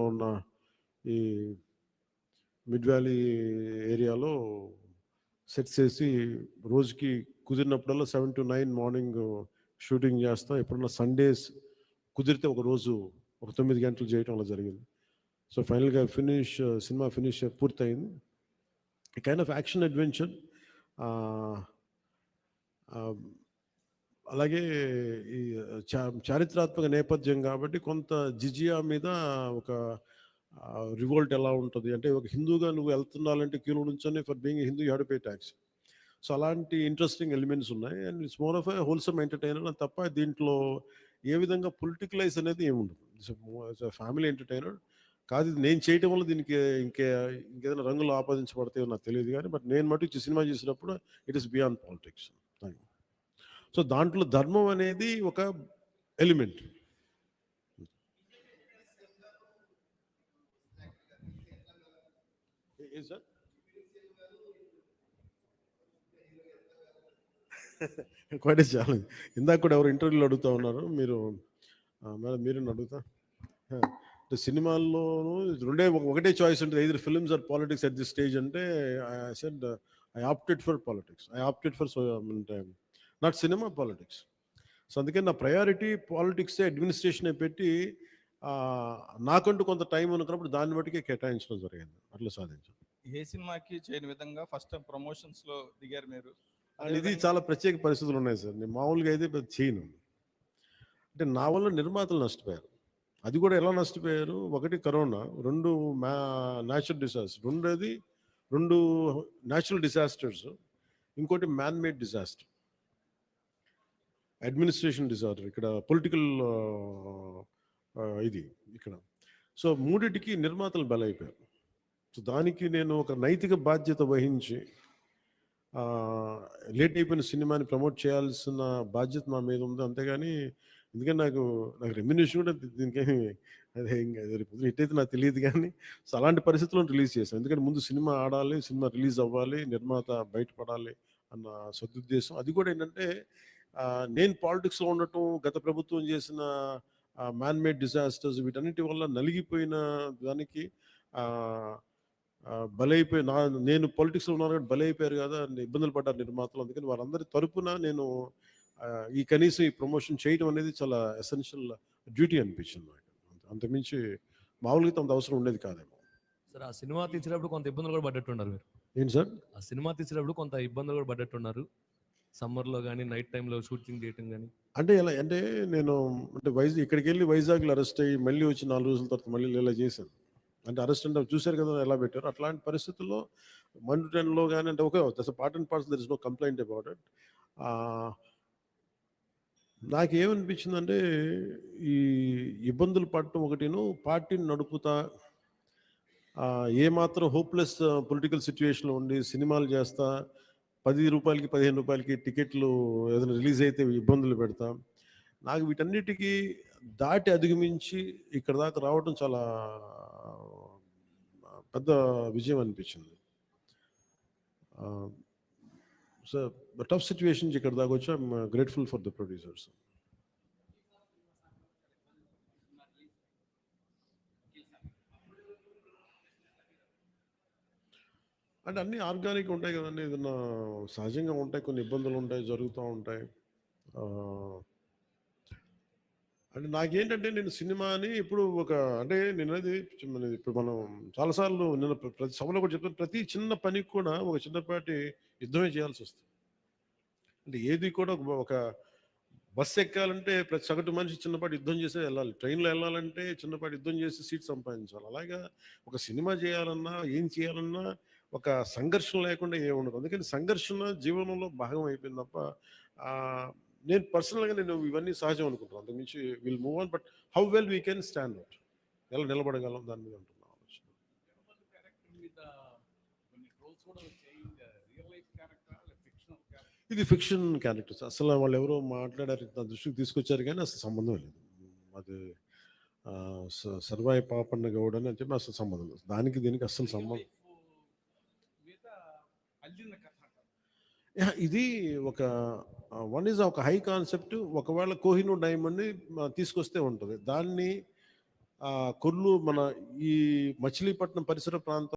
ఉన్న ఈ mid valley ఏరియాలో సెట్ చేసి రోజుకి కుదిరినప్పుడల్లా seven to nine morning shooting చేస్తాం. ఎప్పుడన్నా సండేస్ కుదిరితే ఒక రోజు ఒక తొమ్మిది గంటలు చేయటం అలా జరిగింది. సో ఫైనల్గా ఫినిష్ సినిమా ఫినిష్ పూర్తయింది. కైండ్ ఆఫ్ యాక్షన్ అడ్వెంచర్ అలాగే ఈ చా చారిత్రాత్మక నేపథ్యం కాబట్టి కొంత జిజియా మీద ఒక రివోల్ట్ ఎలా ఉంటుంది? అంటే ఒక హిందూగా నువ్వు వెళ్తున్నాలంటే క్యూలో నుంచొని for being Hindu you had pay tax. So అలాంటి ఇంట్రెస్టింగ్ ఎలిమెంట్స్ ఉన్నాయి. And it's more of a wholesome entertainer తప్ప దీంట్లో ఏ విధంగా పొలిటికలైజ్ అనేది ఏముండదు ఫ్యామిలీ ఎంటర్టైనర్. కాదు ఇది నేను చేయటం వల్ల దీనికి ఇంకే ఇంకేదైనా రంగులు ఆపాదించబడతాయో నాకు తెలియదు కానీ బట్ నేను మటుకు సినిమా చేసినప్పుడు it is beyond politics. Thank you so దాంట్లో ధర్మం అనేది ఒక ఎలిమెంట్. సార్? క్వైట్ ఛాలెంజ్ ఇందాక కూడా ఎవరు ఇంటర్వ్యూలో అడుగుతా ఉన్నారు. మీరు మేడం మీరు అడుగుతా? అంటే సినిమాల్లోనూ రెండే ఒకటే చాయిస్ ఉంటుంది. Either films or politics at the stage అంటే I said I opted for politics I opted for అంటే నాట్ సినిమా పాలిటిక్స్ సో అందుకే నా ప్రయారిటీ పాలిటిక్స్ అడ్మినిస్ట్రేషన్ పెట్టి నాకంటూ కొంత టైం అనుకున్నప్పుడు దాన్ని బట్టికే కేటాయించడం జరిగింది. అట్లా సాధించాను ఏ సినిమాకి చేయని విధంగా ఫస్ట్ టైం ప్రమోషన్స్లో దిగారు మీరు? అండ్ ఇది చాలా ప్రత్యేక పరిస్థితులు ఉన్నాయి సార్. నేను మామూలుగా అయితే పెద్ద చేయను. అంటే నా వల్ల నిర్మాతలు నష్టపోయారు. అది కూడా ఎలా నష్టపోయారు? ఒకటి కరోనా. రెండు మా న్యాచురల్ డిసాస్టర్ రెండోది రెండు న్యాచురల్ డిసాస్టర్స్ ఇంకోటి man made disaster administration disorder ఇక్కడ పొలిటికల్ ఇది ఇక్కడ. సో మూడిటికి నిర్మాతలు బలైపోయారు. సో దానికి నేను ఒక నైతిక బాధ్యత వహించి లేట్ అయిపోయిన సినిమాని ప్రమోట్ చేయాల్సిన బాధ్యత నా మీద ఉంది. అంతేగాని ఎందుకంటే నాకు నాకు రెమ్యునేషన్ కూడా దీనికేమి అదే ఇంకా రేపు హిట్ అయితే నాకు తెలియదు కానీ సో అలాంటి పరిస్థితుల్లో రిలీజ్ చేశాను. ఎందుకంటే ముందు సినిమా ఆడాలి సినిమా రిలీజ్ అవ్వాలి నిర్మాత బయటపడాలి అన్న సదుద్దేశం. అది కూడా ఏంటంటే నేను పాలిటిక్స్లో ఉండటం గత ప్రభుత్వం చేసిన మ్యాన్ మేడ్ డిజాస్టర్స్ వీటన్నిటి వల్ల నలిగిపోయిన దానికి బలైపోయి నా నేను పొలిటిక్స్లో ఉన్నాను కాబట్టి బలైపోయారు కదా ఇబ్బందులు పడ్డారు నిర్మాతలు. అందుకని వారందరి తరపున నేను ఈ కనీసం ఈ ప్రమోషన్ చేయడం అనేది చాలా ఎసెన్షియల్ డ్యూటీ అనిపించింది నాకు. అంత- అంతమించి మామూలుగా అంత అవసరం ఉండేది కాదేమో. సార్ ఆ సినిమా తీసేటప్పుడు కొంత ఇబ్బందులు కూడా పడ్డట్టున్నారు మీరు. ఏంటి సార్? ఆ సినిమా తీసేటప్పుడు కొంత ఇబ్బందులు కూడా పడ్డట్టున్నారు సమ్మర్లో కానీ నైట్ టైంలో షూటింగ్ చేయటం కానీ అంటే ఎలా అంటే నేను అంటే వైజాగ్ ఇక్కడికి వెళ్ళి వైజాగ్లో అరెస్ట్ అయ్యి మళ్ళీ వచ్చి నాలుగు రోజుల తర్వాత మళ్ళీ ఇలా చేశాను. అంటే అరెస్ట్ అంటే చూశారు కదా ఎలా పెట్టారు. అట్లాంటి పరిస్థితుల్లో మండు టెన్లో కానీ అంటే okay this part and parts there is no complaint about it. నాకేమనిపించిందంటే ఈ ఇబ్బందులు పడటం ఒకటిను పార్టీని నడుపుతా ఏమాత్రం హోప్లెస్ పొలిటికల్ సిచ్యువేషన్లో ఉండి సినిమాలు చేస్తా పది రూపాయలకి పదిహేను రూపాయలకి టికెట్లు ఏదైనా రిలీజ్ అయితే ఇబ్బందులు పెడతాం. నాకు వీటన్నిటికీ దాటి అధిగమించి ఇక్కడ దాకా రావడం చాలా పెద్ద విజయం అనిపించింది. సో టఫ్ సిచ్యువేషన్స్ ఇక్కడ దాకా వచ్చా. Grateful for the producers. అంటే అన్నీ ఆర్గానిక్ ఉంటాయి కదండి. ఏదన్నా సహజంగా ఉంటాయి కొన్ని ఇబ్బందులు ఉంటాయి జరుగుతూ ఉంటాయి. అంటే నాకేంటంటే నేను సినిమాని ఇప్పుడు ఒక అంటే నేను ఇప్పుడు మనం చాలాసార్లు నేను ప్రతి సభలో కూడా చెప్తాను ప్రతి చిన్న పనికి కూడా ఒక చిన్నపాటి యుద్ధమే చేయాల్సి వస్తుంది. అంటే ఏది కూడా ఒక- ఒక బస్సు ఎక్కాలంటే ప్రతి సగటు మనిషి చిన్నపాటి యుద్ధం చేసే వెళ్ళాలి. ట్రైన్లో వెళ్ళాలంటే చిన్నపాటి యుద్ధం చేసి సీట్ సంపాదించాలి. అలాగా ఒక సినిమా చేయాలన్నా ఏం చేయాలన్నా ఒక సంఘర్షణ లేకుండా ఏముండదు అందుకని సంఘర్షణ జీవనంలో భాగం అయిపోయింది తప్ప నేను పర్సనల్గా నేను ఇవన్నీ సహజం అనుకుంటున్నాను అంతకుమించి will move on but how well we can stand out. ఎలా నిలబడగలం దాని మీద ఆలోచన. ఇది ఫిక్షన్ క్యారెక్టర్స్. అసలు వాళ్ళు ఎవరో మాట్లాడారు నా దృష్టికి తీసుకొచ్చారు కానీ అసలు సంబంధం లేదు. అది సర్వాయి పాపన్న గౌడ్ అని చెప్పి అసలు సంబంధం లేదు. దానికి దీనికి అసలు సంబంధం యా, ఇది ఒక వన్ ఈజ్ ఒక హై కాన్సెప్ట్ ఒకవేళ కోహినూర్ డైమండ్ని తీసుకొస్తే ఉంటుంది. దాన్ని ఆ మన ఈ మచిలీపట్నం పరిసర ప్రాంతం